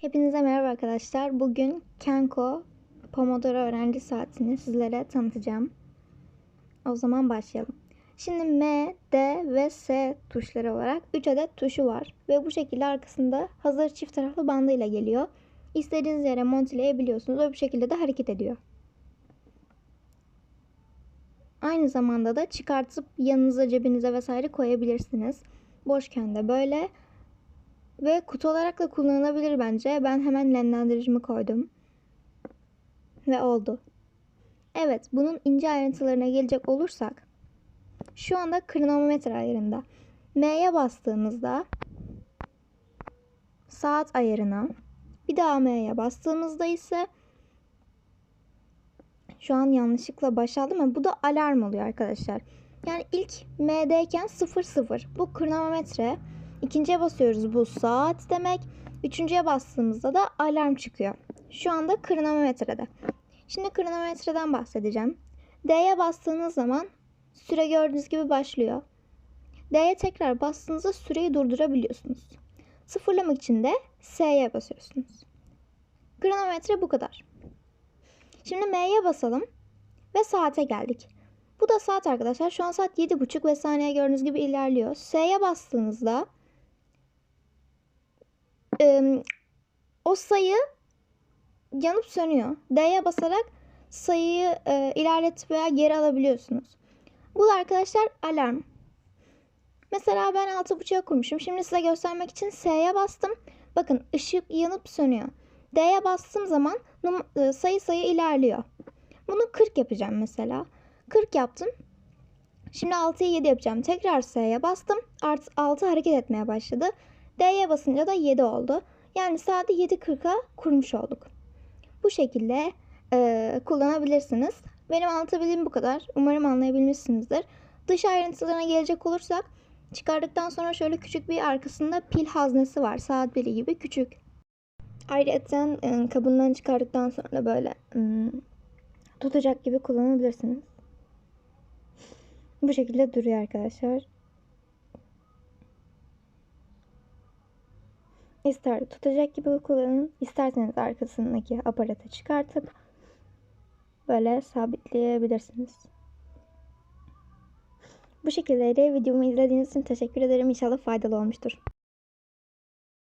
Hepinize merhaba arkadaşlar. Bugün Kenko Pomodoro öğrenci saatini sizlere tanıtacağım. O zaman başlayalım. Şimdi M, D ve S tuşları olarak 3 adet tuşu var. Ve bu şekilde arkasında hazır çift taraflı bandıyla geliyor. İstediğiniz yere monteleyebiliyorsunuz. O bu şekilde de hareket ediyor. Aynı zamanda da çıkartıp yanınıza cebinize vesaire koyabilirsiniz. Boşken de böyle ve kutu olarak da kullanılabilir bence. Ben hemen nemlendiricimi koydum. Ve oldu. Evet, bunun ince ayrıntılarına gelecek olursak şu anda kronometre ayarında. M'ye bastığımızda saat ayarına bir daha M'ye bastığımızda ise şu an yanlışlıkla başladım ama bu da alarm oluyor arkadaşlar. Yani ilk M'deyken 00. Bu kronometre. İkinciye basıyoruz bu saat demek. Üçüncüye bastığımızda da alarm çıkıyor. Şu anda kronometrede. Şimdi kronometreden bahsedeceğim. D'ye bastığınız zaman süre gördüğünüz gibi başlıyor. D'ye tekrar bastığınızda süreyi durdurabiliyorsunuz. Sıfırlamak için de S'ye basıyorsunuz. Kronometre bu kadar. Şimdi M'ye basalım ve saate geldik. Bu da saat arkadaşlar. Şu an saat 7.30 ve saniye gördüğünüz gibi ilerliyor. S'ye bastığınızda e, o sayı yanıp sönüyor. D'ye basarak sayıyı e, ilerletip veya geri alabiliyorsunuz. Bu da arkadaşlar alarm. Mesela ben 6.5'a kurmuşum. Şimdi size göstermek için S'ye bastım. Bakın ışık yanıp sönüyor. D'ye bastığım zaman sayı sayı ilerliyor. Bunu 40 yapacağım mesela. 40 yaptım. Şimdi 6'yı 7 yapacağım. Tekrar S'ye bastım. Artı 6 hareket etmeye başladı. D'ye basınca da 7 oldu. Yani saati 7.40'a kurmuş olduk. Bu şekilde e, kullanabilirsiniz. Benim anlatabildiğim bu kadar. Umarım anlayabilmişsinizdir. Dış ayrıntılarına gelecek olursak çıkardıktan sonra şöyle küçük bir arkasında pil haznesi var. Saat pili gibi küçük. Ayrıca e, kabından çıkardıktan sonra böyle tutacak gibi kullanabilirsiniz. Bu şekilde duruyor arkadaşlar. İster tutacak gibi kullanın, isterseniz arkasındaki aparatı çıkartıp böyle sabitleyebilirsiniz. Bu şekilde videomu izlediğiniz için teşekkür ederim. İnşallah faydalı olmuştur.